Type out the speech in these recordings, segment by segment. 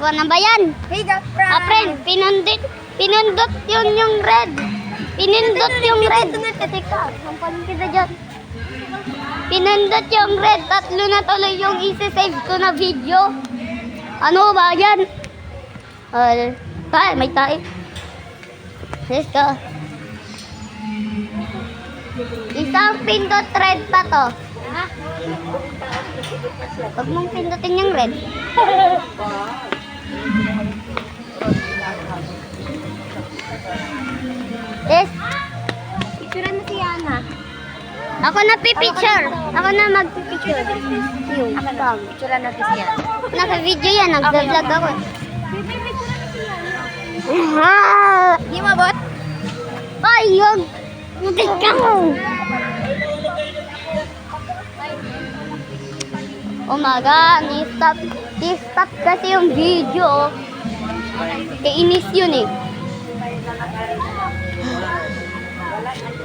Ako na ba yan? Hey, friend. Ah, friend, pinundit, pinundot yun yung red. Pinindot yung red. Teka, sampalan kita dyan. Pinindot yung red. Tatlo na tuloy yung isi-save ko na video. Ano ba yan? Uh, tayo, may tayo. Let's go. Isang pindot red pa to. Huwag mong pindutin yung red. Yes. Picturean na si Yana. Ako na pipicture. Ako na magpipicture. Yung pang. Picturean natin si Yana. Naka-video yan. Nag-vlog ako. Ah! Di mabot? Ay, yung... Mutik ka mo. Umaga, ni-stop. Ni-stop kasi yung video. Kainis yun eh.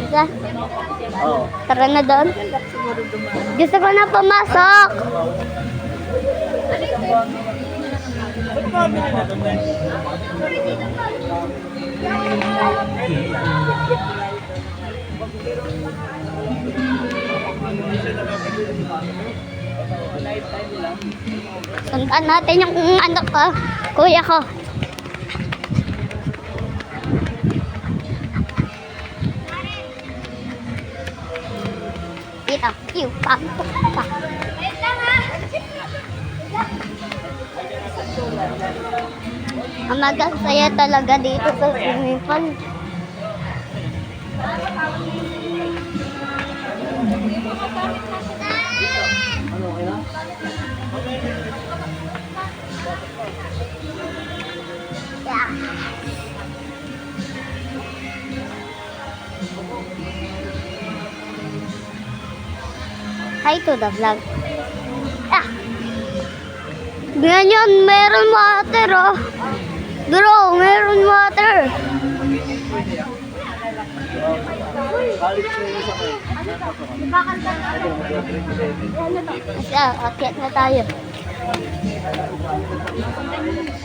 Isa. Tara na doon. Gusto ko na pumasok. Sundan natin yung anak ko. Kuya ko. Dito. Pew, pak, pak. Amaga, saya talaga dito sa swimming pool. Yeah. Hi to the vlog. Ah! Ganyan, meron water oh. Bro, meron water. Asya, akyat na tayo.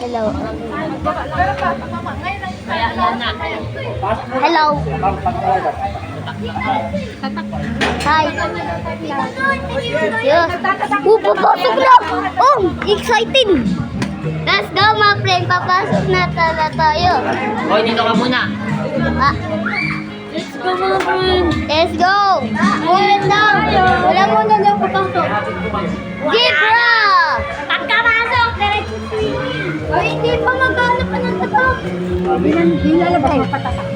Hello. Hello. Hi. Yes. Oh, papasok na. Oh, exciting. Let's go, mga friend. Papasok na tala tayo. Hoy, dito ka muna. Ah. Go, mga friend. Let's go. Ulit daw. Wala mo na daw papasok. Zebra! Pagkamasok, diretso swimming. Ay, hindi pa maghanap pa ng tatak. Nilalabay. Patatak.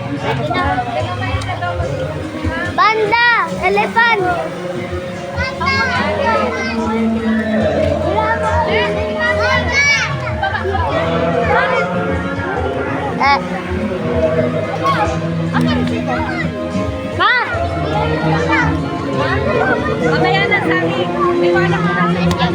Panda! Elephant! Eh. Ma! Mamaya na sabi. Liwanag mo na sa iyan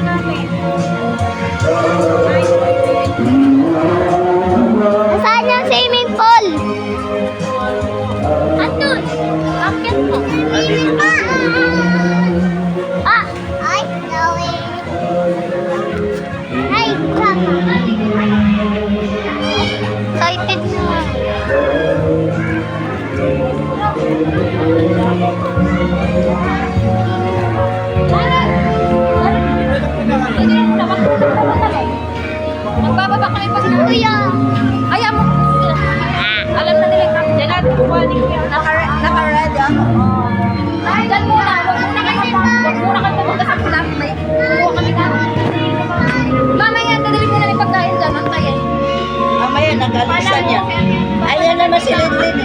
Kuya. Naka-red ah. Diyan muna. Huwag muna kayo pumunta sa club. May kukuha kami na. Mamaya, dadali muna ni pagkain dyan. Antayin. Mamaya nag-alisan yan. Ayan naman si Linlin.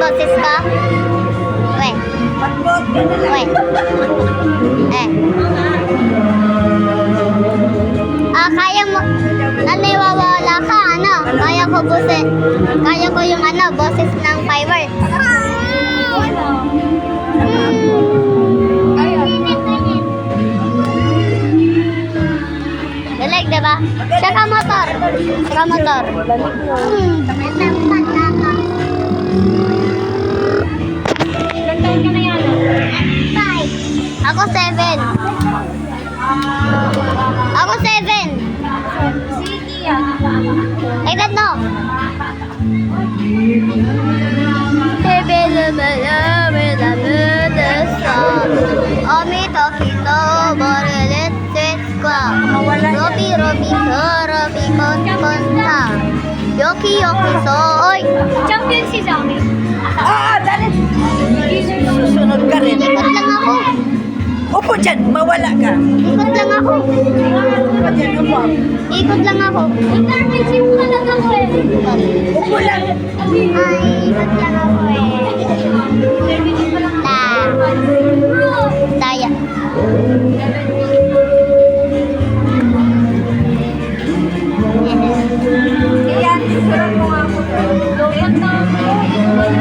Boses ko? We, we. Eh. Ah, kaya mo, naniniwala ka, ano? Kaya ko boses. Kaya ko yung ano, boses ng fireworks. Dalag, diba? Saka motor. Saka motor. Ilan Ako seven. Ako seven. I don't know. Seven naman namin na mudasa. Omi to kito, borelet, ses kwa. Robi, robi, robi, kon, kon, ta. Yoki, yoki, so, oy. Champion si Zami. Ah, dali. Susunod ka rin. Ikot lang ako. Upo dyan, mawala ka. Ikot lang ako. Upo dyan, upo. Ikot lang ako. Intervention ka lang ako eh. Upo lang. Ay, ikot lang ako eh. Ta. Taya. Ian, susulat mo ako. Ilan taon ka?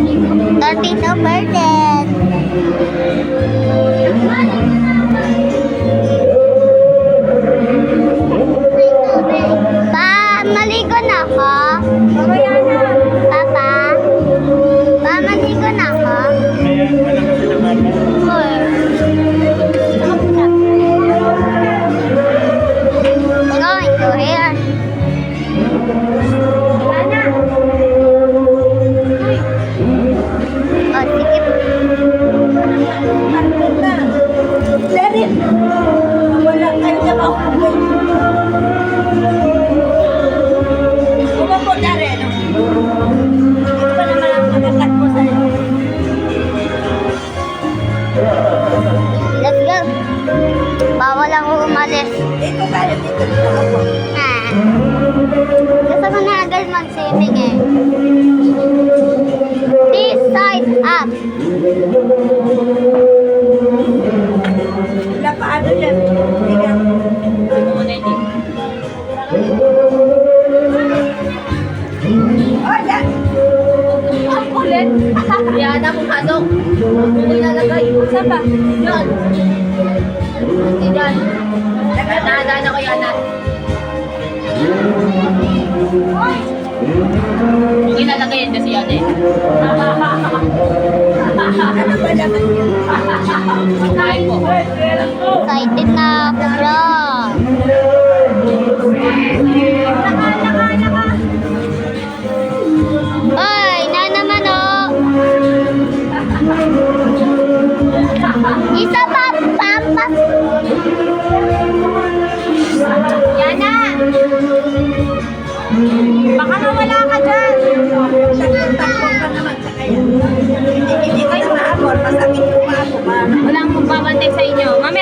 32 percent. Wala pa ano dyan. Tingnan. Oh, yan. Ang kulit. Yan ako pasok. Hindi nalagay. Saan ba? Yan. Hindi dyan. Nagkatahan ako yan. Hindi nalagay yan kasi yan eh. Ano Excited na magbabantay sa inyo. Mamaya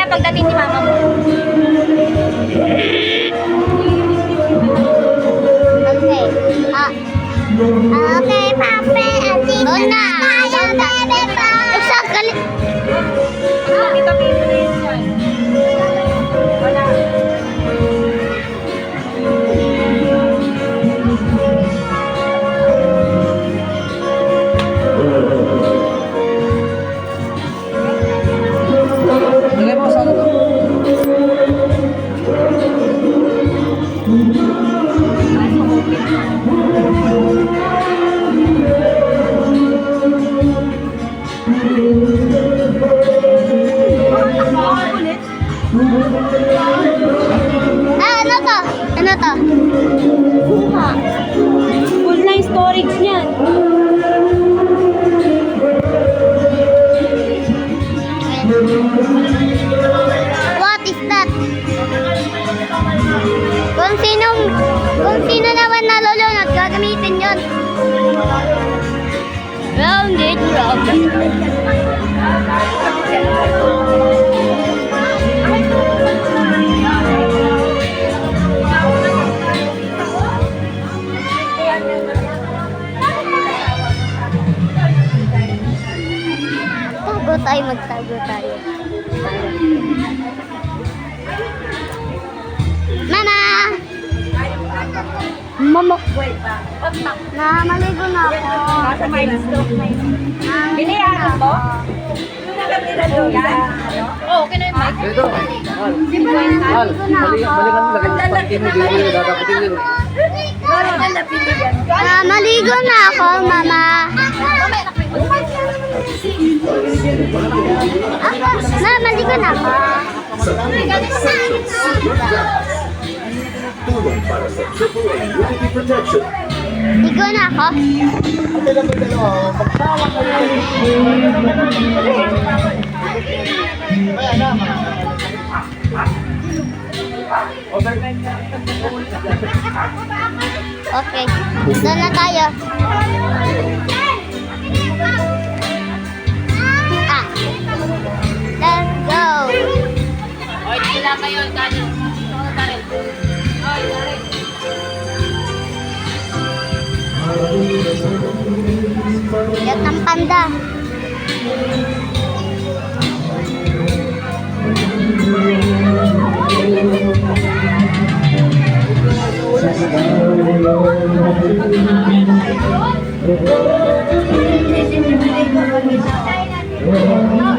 gagamitin yun. Rounded, rounded. Tagot tayo, magtago tayo. Mama! Mama! Na, maligo na ako. Nasa minus two. Maligo Biniyanan na mo? ako. Oo, okay na yung mic. Dito. Mal. Mal. Bali, balikan mo. Lagay mo sa pagkin mo. Dito yung dadapatin yun. Ah, maligo na ako, mama. Ako, ma, maligo na ako. Tulong para sa triple immunity protection. Ligo na ako. Okay, doon na tayo. Ah, let's go. Oy, sila kayo, Karen. Yat ng panda. Ligo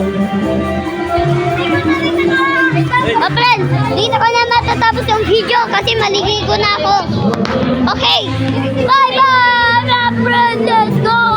Oh, friend, dito ko na matatapos yung video kasi maligigo na ako. Okay, bye-bye, friend. Let's go.